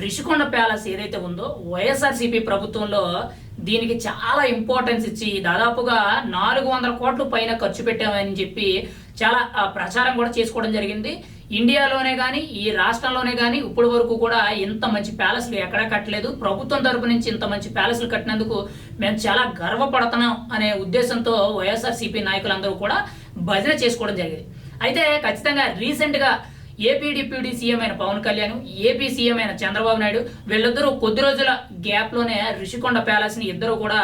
Rishikonda palace ఏదైతే ఉందో వైఎస్ఆర్సీపీ ప్రభుత్వంలో దీనికి చాలా ఇంపార్టెన్స్ ఇచ్చి దాదాపుగా నాలుగు వందల కోట్లు పైన ఖర్చు పెట్టామని చెప్పి చాలా ఆ, ప్రచారం కూడా చేసుకోవడం జరిగింది. ఇండియాలోనే కానీ ఈ రాష్ట్రంలోనే కానీ ఇప్పటి వరకు కూడా ఇంత మంచి ప్యాలెస్లు ఎక్కడా కట్టలేదు. ప్రభుత్వం తరపు నుంచి ఇంత మంచి ప్యాలెస్లు కట్టినందుకు మేము చాలా గర్వపడుతున్నాం అనే ఉద్దేశంతో వైఎస్ఆర్సీపీ నాయకులందరూ కూడా భజన చేసుకోవడం జరిగింది. అయితే ఖచ్చితంగా రీసెంట్గా ఏపీ డిప్యూటీ సీఎం అయిన పవన్ కళ్యాణ్ ఏపీ సీఎం అయిన చంద్రబాబు నాయుడు వీళ్ళిద్దరూ కొద్ది రోజుల గ్యాప్లోనే రిషికొండ ప్యాలెస్ని ఇద్దరు కూడా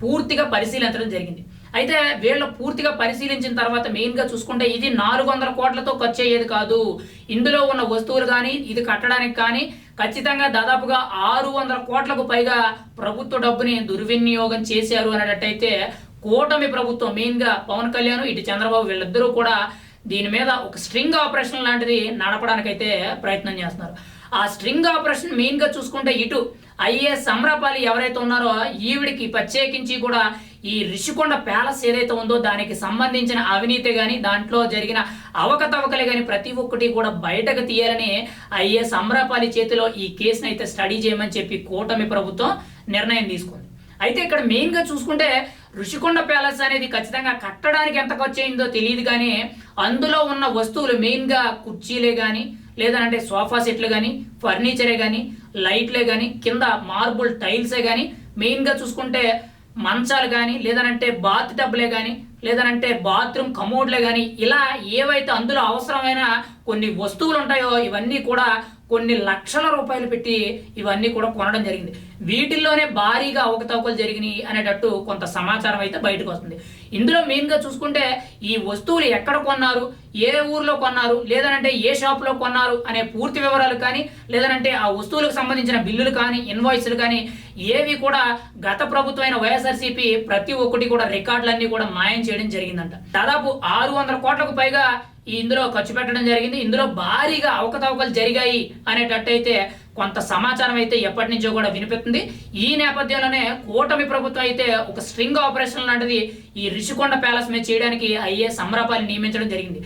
పూర్తిగా పరిశీలించడం జరిగింది. అయితే వీళ్ళు పూర్తిగా పరిశీలించిన తర్వాత మెయిన్గా చూసుకుంటే ఇది నాలుగు వందల కోట్లతో ఖర్చు అయ్యేది కాదు. ఇందులో ఉన్న వస్తువులు కానీ ఇది కట్టడానికి కానీ ఖచ్చితంగా దాదాపుగా ఆరు వందల కోట్లకు పైగా ప్రభుత్వ డబ్బుని దుర్వినియోగం చేశారు అనేటట్టయితే కూటమి ప్రభుత్వం మెయిన్గా పవన్ కళ్యాణ్ ఇటు చంద్రబాబు వీళ్ళిద్దరూ కూడా దీని మీద ఒక స్ట్రింగ్ ఆపరేషన్ లాంటిది నడపడానికైతే ప్రయత్నం చేస్తున్నారు. ఆ స్ట్రింగ్ ఆపరేషన్ మెయిన్గా చూసుకుంటే ఇటు ఐఏఎస్ అమ్రపాలి ఎవరైతే ఉన్నారో ఈవిడికి ప్రత్యేకించి కూడా ఈ రిషికొండ ప్యాలెస్ ఏదైతే ఉందో దానికి సంబంధించిన అవినీతి కానీ దాంట్లో జరిగిన అవకతవకలే కానీ ప్రతి ఒక్కటి కూడా బయటకు తీయాలని ఐఏఎస్ అమ్రపాలి చేతిలో ఈ కేసుని అయితే స్టడీ చేయమని చెప్పి కూటమి ప్రభుత్వం నిర్ణయం తీసుకుంది. అయితే ఇక్కడ మెయిన్గా చూసుకుంటే ఋషికొండ ప్యాలెస్ అనేది ఖచ్చితంగా కట్టడానికి ఎంత ఖర్చు అయిందో తెలియదు కానీ అందులో ఉన్న వస్తువులు మెయిన్గా కుర్చీలే కానీ లేదంటే సోఫా సెట్లు కానీ ఫర్నిచరే కానీ లైట్లే కానీ కింద మార్బుల్ టైల్సే కానీ మెయిన్గా చూసుకుంటే మంచాలు కానీ లేదనంటే బాత్ టబ్లే కానీ లేదనంటే బాత్రూమ్ కమోడ్లే కానీ ఇలా ఏవైతే అందులో అవసరమైన కొన్ని వస్తువులు ఉంటాయో ఇవన్నీ కూడా కొన్ని లక్షల రూపాయలు పెట్టి ఇవన్నీ కూడా కొనడం జరిగింది. వీటిల్లోనే భారీగా అవకతవకలు జరిగినాయి అనేటట్టు కొంత సమాచారం అయితే బయటకు వస్తుంది. ఇందులో మెయిన్గా చూసుకుంటే ఈ వస్తువులు ఎక్కడ కొన్నారు ఏ ఊర్లో కొన్నారు లేదనంటే ఏ షాప్లో కొన్నారు అనే పూర్తి వివరాలు కానీ లేదనంటే ఆ వస్తువులకు సంబంధించిన బిల్లులు కానీ ఇన్వాయిస్లు కానీ ఏవి కూడా గత ప్రభుత్వమైన వైఎస్ఆర్సీపీ ప్రతి ఒక్కటి కూడా రికార్డులన్నీ కూడా మాయం చేయడం జరిగిందంట. దాదాపు ఆరు వందల కోట్లకు పైగా ఇందులో ఖర్చు పెట్టడం జరిగింది. ఇందులో భారీగా అవకతవకలు జరిగాయి అనేటట్టయితే కొంత సమాచారం అయితే ఎప్పటి నుంచో కూడా వినిపిస్తుంది. ఈ నేపథ్యంలోనే కూటమి ప్రభుత్వం అయితే ఒక స్ట్రింగ్ ఆపరేషన్ లాంటిది ఈ రిషికొండ ప్యాలెస్ మీద చేయడానికి అయ్యే సమరాపాలి నియమించడం జరిగింది.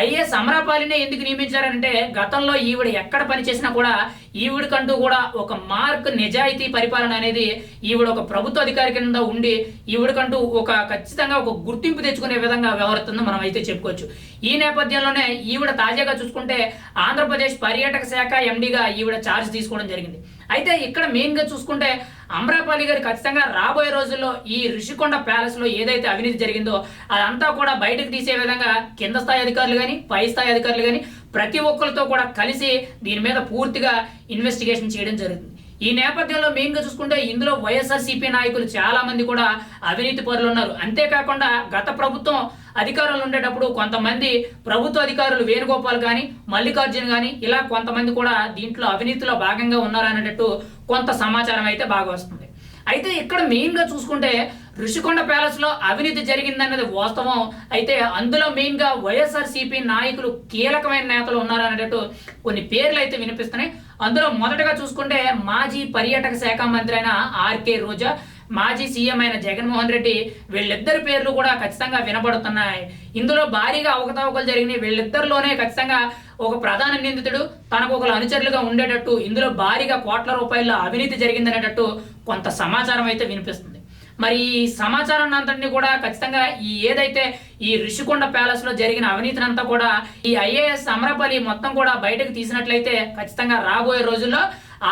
అయ్యే సమరాపాలినే ఎందుకు నియమించారంటే గతంలో ఈవిడ ఎక్కడ పనిచేసినా కూడా ఈవిడకంటూ కూడా ఒక మార్క్ నిజాయితీ పరిపాలన అనేది ఈవిడ ఒక ప్రభుత్వ అధికారి కింద ఉండి ఈవిడకంటూ ఒక ఖచ్చితంగా ఒక గుర్తింపు తెచ్చుకునే విధంగా వ్యవహరిస్తుందో మనం అయితే చెప్పుకోవచ్చు. ఈ నేపథ్యంలోనే ఈవిడ తాజాగా చూసుకుంటే ఆంధ్రప్రదేశ్ పర్యాటక శాఖ ఎండిగా ఈవిడ ఛార్జ్ తీసుకోవడం జరిగింది. అయితే ఇక్కడ మెయిన్గా చూసుకుంటే అమరాపాలి గారు ఖచ్చితంగా రాబోయే రోజుల్లో ఈ రిషికొండ ప్యాలెస్లో ఏదైతే అవినీతి జరిగిందో అదంతా కూడా బయటకు తీసే విధంగా కింద స్థాయి అధికారులు కానీ పై స్థాయి అధికారులు కానీ ప్రతి ఒక్కరితో కూడా కలిసి దీని మీద పూర్తిగా ఇన్వెస్టిగేషన్ చేయడం జరుగుతుంది. ఈ నేపథ్యంలో మెయిన్గా చూసుకుంటే ఇందులో వైఎస్ఆర్సీపీ నాయకులు చాలామంది కూడా అవినీతి పరులు ఉన్నారు. అంతేకాకుండా గత ప్రభుత్వం అధికారంలో ఉండేటప్పుడు కొంతమంది ప్రభుత్వ అధికారులు వేణుగోపాల్ కానీ మల్లికార్జున్ కానీ ఇలా కొంతమంది కూడా దీంట్లో అవినీతిలో భాగంగా ఉన్నారనేటట్టు కొంత సమాచారం అయితే బాగా వస్తుంది. అయితే ఇక్కడ మెయిన్గా చూసుకుంటే ఋషికొండ ప్యాలెస్లో అవినీతి జరిగిందనేది వాస్తవం. అయితే అందులో మెయిన్గా వైఎస్ఆర్ సిపి నాయకులు కీలకమైన నేతలు ఉన్నారనేటట్టు కొన్ని పేర్లు అయితే వినిపిస్తున్నాయి. అందులో మొదటగా చూసుకుంటే మాజీ పర్యాటక శాఖ మంత్రి అయిన ఆర్కే రోజా మాజీ సీఎం అయిన జగన్మోహన్ రెడ్డి వీళ్ళిద్దరి పేర్లు కూడా ఖచ్చితంగా వినబడుతున్నాయి. ఇందులో భారీగా అవకతవకలు జరిగినాయి. వీళ్ళిద్దరిలోనే ఖచ్చితంగా ఒక ప్రధాన నిందితుడు తనకు ఒకరు అనుచరులుగా ఉండేటట్టు ఇందులో భారీగా కోట్ల రూపాయల అవినీతి జరిగిందనేటట్టు కొంత సమాచారం అయితే వినిపిస్తుంది. మరి ఈ సమాచారాన్ని అంతటిని కూడా ఖచ్చితంగా ఈ ఏదైతే ఈ రిషికొండ ప్యాలెస్లో జరిగిన అవినీతిని అంతా కూడా ఈ ఐఏఎస్ అమరపల్లి మొత్తం కూడా బయటకు తీసినట్లయితే ఖచ్చితంగా రాబోయే రోజుల్లో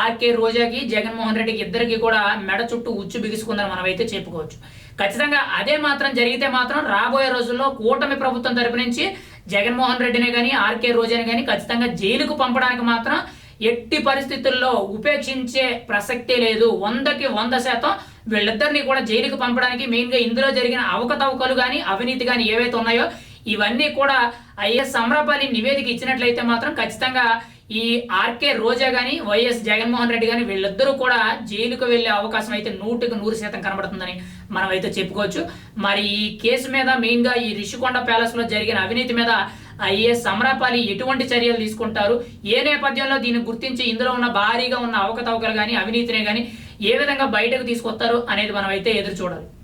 ఆర్కే రోజాకి జగన్మోహన్ రెడ్డికి ఇద్దరికి కూడా మెడ చుట్టూ ఉచ్చు బిగుసుకుందని మనం అయితే చెప్పుకోవచ్చు. ఖచ్చితంగా అదే మాత్రం జరిగితే మాత్రం రాబోయే రోజుల్లో కూటమి ప్రభుత్వం తరపు నుంచి జగన్మోహన్ రెడ్డిని కానీ ఆర్కే రోజాని కానీ ఖచ్చితంగా జైలుకు పంపడానికి మాత్రం ఎట్టి పరిస్థితుల్లో ఉపేక్షించే ప్రసక్తే లేదు. వందకి వంద శాతం వీళ్ళిద్దరిని కూడా జైలుకు పంపడానికి మెయిన్గా ఇందులో జరిగిన అవకతవకలు కానీ అవినీతి కానీ ఏవైతే ఉన్నాయో ఇవన్నీ కూడా ఐఎస్ అమరాపాలి నివేదిక ఇచ్చినట్లయితే మాత్రం ఖచ్చితంగా ఈ ఆర్కే రోజా కానీ వైఎస్ జగన్మోహన్ రెడ్డి కానీ వీళ్ళిద్దరూ కూడా జైలుకు వెళ్ళే అవకాశం అయితే నూటికి నూరు శాతం కనబడుతుందని మనం అయితే చెప్పుకోవచ్చు. మరి ఈ కేసు మీద మెయిన్గా ఈ రిషికొండ ప్యాలెస్లో జరిగిన అవినీతి మీద ఐఏఎస్ అమరాపాలి ఎటువంటి చర్యలు తీసుకుంటారు? ఏ నేపథ్యంలో దీన్ని గుర్తించి ఇందులో ఉన్న భారీగా ఉన్న అవకతవకలు కానీ అవినీతిని కానీ ఏ విధంగా బయటకు తీసుకొస్తారు అనేది మనం అయితే ఎదురు చూడాలి.